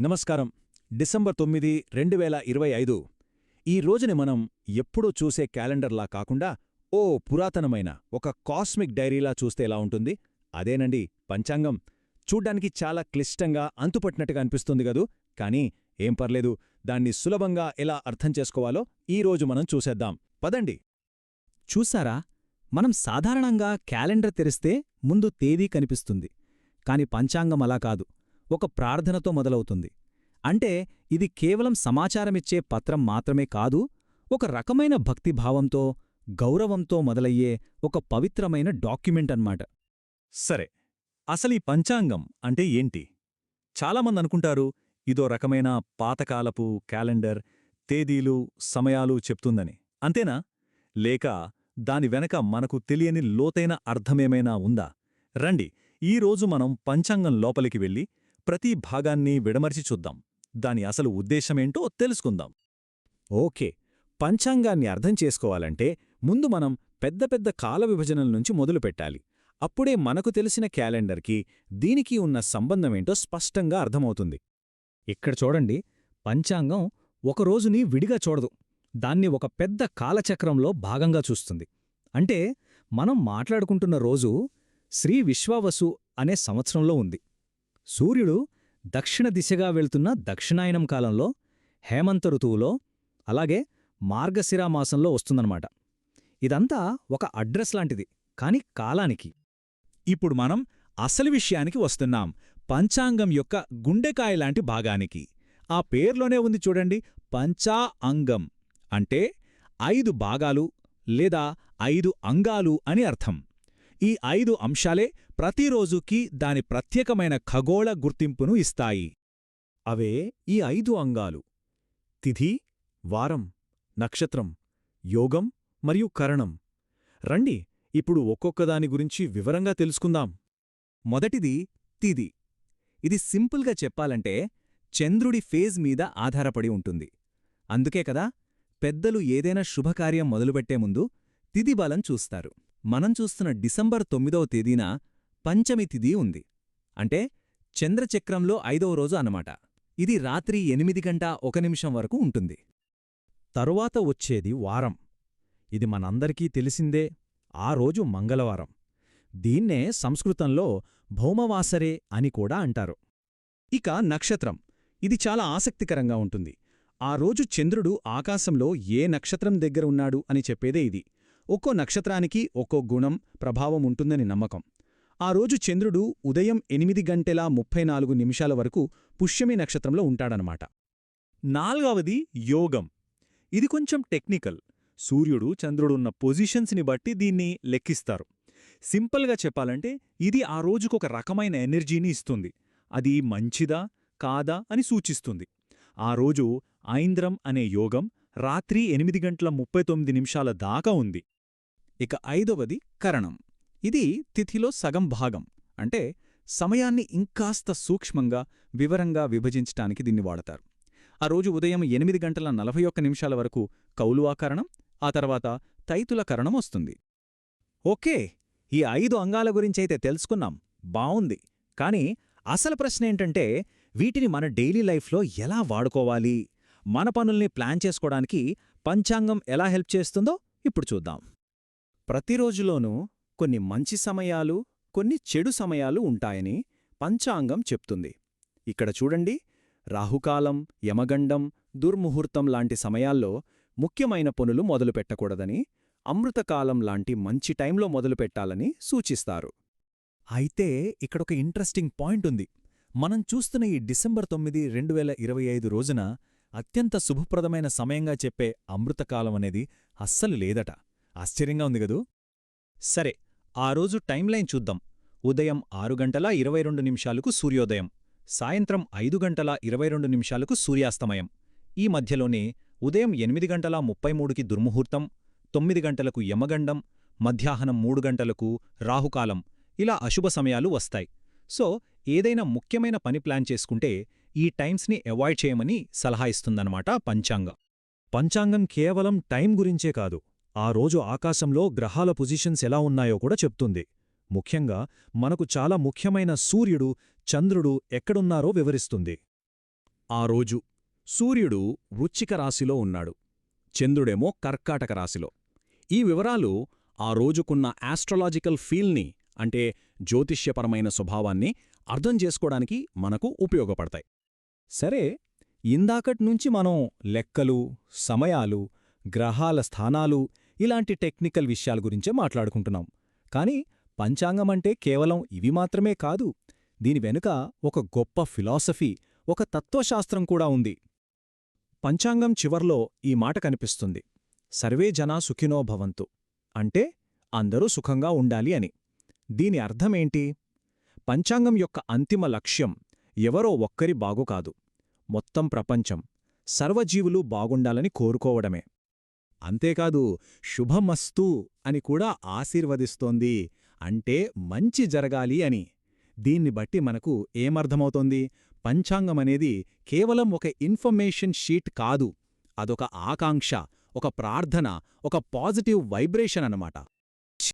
నమస్కారం. డిసెంబర్ తొమ్మిది రెండు వేల ఇరవై ఐదు. ఈ రోజుని మనం ఎప్పుడూ చూసే క్యాలెండర్లా కాకుండా ఓ పురాతనమైన ఒక కాస్మిక్ డైరీలా చూస్తే ఎలా ఉంటుంది? అదేనండి పంచాంగం. చూడ్డానికి చాలా క్లిష్టంగా అంతుపట్టినట్టుగా అనిపిస్తుంది గదూ కానీ ఏం పర్లేదు దాన్ని సులభంగా ఎలా అర్థం చేసుకోవాలో ఈ రోజు మనం చూసేద్దాం. పదండి. చూసారా మనం సాధారణంగా క్యాలెండర్ తెరిస్తే ముందు తేదీ కనిపిస్తుంది. కాని పంచాంగం అలా కాదు. ఒక ప్రార్థనతో మొదలవుతుంది. అంటే ఇది కేవలం సమాచారమిచ్చే పత్రం మాత్రమే కాదు ఒక రకమైన భక్తిభావంతో గౌరవంతో మొదలయ్యే ఒక పవిత్రమైన డాక్యుమెంట్ అన్నమాట. సరే అసలీ పంచాంగం అంటే ఏంటి? చాలామంది అనుకుంటారు ఇదో రకమైన పాతకాలపు క్యాలెండర్ తేదీలు సమయాలు చెప్తుందని. అంతేనా? లేక దాని వెనక మనకు తెలియని లోతైన అర్థమేమైనా ఉందా? రండి ఈరోజు మనం పంచాంగం లోపలికి వెళ్ళి ప్రతి భాగాన్ని విడమర్చి చూద్దాం. దాని అసలు ఉద్దేశమేంటో తెలుసుకుందాం. ఓకే పంచాంగాన్ని అర్థం చేసుకోవాలంటే ముందు మనం పెద్ద పెద్ద కాల విభజనల నుంచి మొదలుపెట్టాలి అప్పుడే మనకు తెలిసిన క్యాలెండర్కి దీనికి ఉన్న సంబంధమేంటో స్పష్టంగా అర్థమవుతుంది. ఇక్కడ చూడండి పంచాంగం ఒక రోజుని విడిగా చూడదు. దాన్ని ఒక పెద్ద కాలచక్రంలో భాగంగా చూస్తుంది. అంటే మనం మాట్లాడుకుంటున్న రోజు శ్రీ విశ్వావసు అనే సంవత్సరంలో ఉంది. సూర్యుడు దక్షిణ దిశగా వెళ్తున్న దక్షిణాయనం కాలంలో హేమంత ఋతువులో అలాగే మార్గశిరా మాసంలో వస్తుందన్నమాట. ఇదంతా ఒక అడ్రస్ లాంటిది కాని కాలానికి. ఇప్పుడు మనం అసలు విషయానికి వస్తున్నాం. పంచాంగం యొక్క గుండెకాయ లాంటి భాగానికి. ఆ పేర్లోనే ఉంది చూడండి పంచా అంగం అంటే ఐదు భాగాలు లేదా ఐదు అంగాలు అని అర్థం. ఈ ఐదు అంశాలే ప్రతిరోజుకి దాని ప్రత్యేకమైన ఖగోళ గుర్తింపును ఇస్తాయి. అవే ఈ ఐదు అంగాలు. తిథి వారం నక్షత్రం యోగం మరియు కరణం. రండి ఇప్పుడు ఒక్కొక్కదాని గురించి వివరంగా తెలుసుకుందాం. మొదటిది తిది. ఇది సింపుల్గా చెప్పాలంటే చంద్రుడి ఫేజ్ మీద ఆధారపడి ఉంటుంది. అందుకే కదా పెద్దలు ఏదైనా శుభకార్యం మొదలుపెట్టే ముందు తిది బలం చూస్తారు. మనం చూస్తున్న డిసెంబర్ తొమ్మిదవ తేదీన పంచమి తిథి ఉంది. అంటే చంద్రచక్రంలో ఐదవ రోజు అన్నమాట. ఇది రాత్రి ఎనిమిది గంట ఒక నిమిషం వరకు ఉంటుంది. తరువాత వచ్చేది వారం. ఇది మనందరికీ తెలిసిందే ఆ రోజు మంగళవారం. దీన్నే సంస్కృతంలో భౌమవాసరే అని కూడా అంటారు. ఇక నక్షత్రం. ఇది చాలా ఆసక్తికరంగా ఉంటుంది. ఆ రోజు చంద్రుడు ఆకాశంలో ఏ నక్షత్రం దగ్గర ఉన్నాడు అని చెప్పేదే ఇది. ఒక్కో నక్షత్రానికి ఒక్కో గుణం ప్రభావం ఉంటుందని నమ్మకం. ఆ రోజు చంద్రుడు ఉదయం ఎనిమిది గంటల ముప్పై నాలుగు నిమిషాల వరకు పుష్యమి నక్షత్రంలో ఉంటాడనమాట నాల్గవది యోగం. ఇది కొంచెం టెక్నికల్. సూర్యుడు చంద్రుడున్న పొజిషన్స్ని బట్టి దీన్ని లెక్కిస్తారు. సింపుల్గా చెప్పాలంటే ఇది ఆ రోజుకొక రకమైన ఎనర్జీని ఇస్తుంది. అది మంచిదా కాదా అని సూచిస్తుంది. ఆ రోజు ఐంద్రం అనే యోగం రాత్రి ఎనిమిది గంటల ముప్పై తొమ్మిది నిమిషాల దాకా ఉంది. ఇక ఐదవది కరణం. ఇది తిథిలో సగం భాగం. అంటే సమయాన్ని ఇంకాస్త సూక్ష్మంగా వివరంగా విభజించటానికి దీన్ని వాడతారు. ఆ రోజు ఉదయం ఎనిమిది గంటల నలభై ఒక్క నిమిషాల వరకు కౌలువాకరణం ఆ తర్వాత తైతుల కరణం వస్తుంది. ఓకే ఈ ఐదు అంగాల గురించైతే తెలుసుకున్నాం. బావుంది. కాని అసలు ప్రశ్నేంటంటే వీటిని మన డైలీ లైఫ్లో ఎలా వాడుకోవాలి? మన పనుల్ని ప్లాన్ చేసుకోవడానికి పంచాంగం ఎలా హెల్ప్ చేస్తుందో ఇప్పుడు చూద్దాం. ప్రతిరోజులోనూ కొన్ని మంచి సమయాలు కొన్ని చెడు సమయాలు ఉంటాయని పంచాంగం చెప్తుంది. ఇక్కడ చూడండి రాహుకాలం యమగండం దుర్ముహూర్తం లాంటి సమయాల్లో ముఖ్యమైన పనులు మొదలుపెట్టకూడదని అమృతకాలం లాంటి మంచి టైంలో మొదలుపెట్టాలని సూచిస్తారు. అయితే ఇక్కడొక ఇంట్రెస్టింగ్ పాయింట్ ఉంది. మనం చూస్తున్న ఈ డిసెంబర్ తొమ్మిది రెండు వేల ఇరవై ఐదు రోజున అత్యంత శుభప్రదమైన సమయంగా చెప్పే అమృతకాలం అనేది అస్సలు లేదట. ఆశ్చర్యంగా ఉంది గదూ సరే ఆ రోజు టైంలైన్ చూద్దాం. ఉదయం ఆరు గంటల ఇరవై రెండు నిమిషాలకు సూర్యోదయం. సాయంత్రం ఐదు గంటల ఇరవై రెండు నిమిషాలకు సూర్యాస్తమయం. ఈ మధ్యలోనే ఉదయం ఎనిమిది గంటల ముప్పై మూడుకి దుర్ముహూర్తం తొమ్మిది గంటలకు యమగండం మధ్యాహ్నం మూడు గంటలకు రాహుకాలం ఇలా అశుభ సమయాలు వస్తాయి. సో ఏదైనా ముఖ్యమైన పని ప్లాన్ చేసుకుంటే ఈ టైమ్స్ని అవాయిడ్ చేయమని సలహా ఇస్తుందన్నమాట పంచాంగం. పంచాంగం కేవలం టైం గురించే కాదు. ఆ రోజు ఆకాశంలో గ్రహాల పొజిషన్స్ ఎలా ఉన్నాయో కూడా చెప్తుంది. ముఖ్యంగా మనకు చాలా ముఖ్యమైన సూర్యుడు చంద్రుడు ఎక్కడున్నారో వివరిస్తుంది. ఆ రోజు సూర్యుడు వృచ్చిక రాశిలో ఉన్నాడు. చంద్రుడేమో కర్కాటక రాశిలో. ఈ వివరాలు ఆ రోజుకున్న ఆస్ట్రలాజికల్ ఫీల్ని అంటే జ్యోతిష్యపరమైన స్వభావాన్ని అర్థం చేసుకోవడానికి మనకు ఉపయోగపడతాయి. సరే ఇందాకట్నుంచి మనం లెక్కలు సమయాలు గ్రహాల స్థానాలు ఇలాంటి టెక్నికల్ విషయాల గురించే మాట్లాడుకుంటున్నాం. కాని పంచాంగమంటే కేవలం ఇవి మాత్రమే కాదు దీని వెనుక ఒక గొప్ప ఫిలాసఫీ ఒక తత్వశాస్త్రం కూడా ఉంది. పంచాంగం చివర్లో ఈ మాట కనిపిస్తుంది. సర్వే జనా సుఖినో భవంతు. అంటే అందరూ సుఖంగా ఉండాలి అని. దీని అర్థమేంటి? పంచాంగం యొక్క అంతిమ లక్ష్యం ఎవరో ఒక్కరి బాగు కాదు మొత్తం ప్రపంచం సర్వజీవులు బాగుండాలని కోరుకోవడమే. అంతేకాదు శుభమస్తు అని కూడా ఆశీర్వదిస్తోంది. అంటే మంచి జరగాలి అని. దీన్ని బట్టి మనకు ఏమర్థమవుతోంది? పంచాంగమనేది కేవలం ఒక ఇన్ఫర్మేషన్ షీట్ కాదు. అదొక ఆకాంక్ష ఒక ప్రార్థన ఒక పాజిటివ్ వైబ్రేషన్ అన్నమాట.